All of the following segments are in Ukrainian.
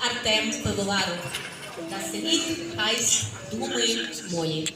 Артем Пивоваров та світ хай думи мої.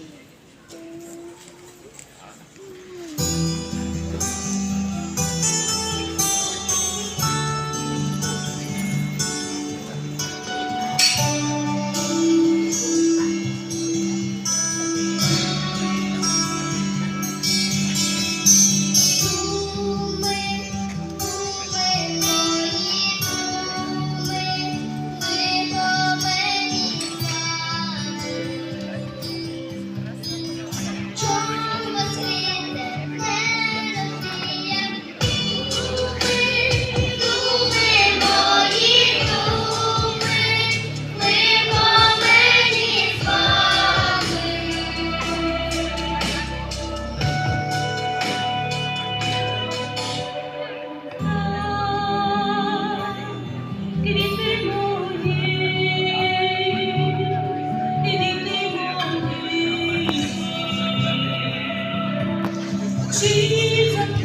Jesus.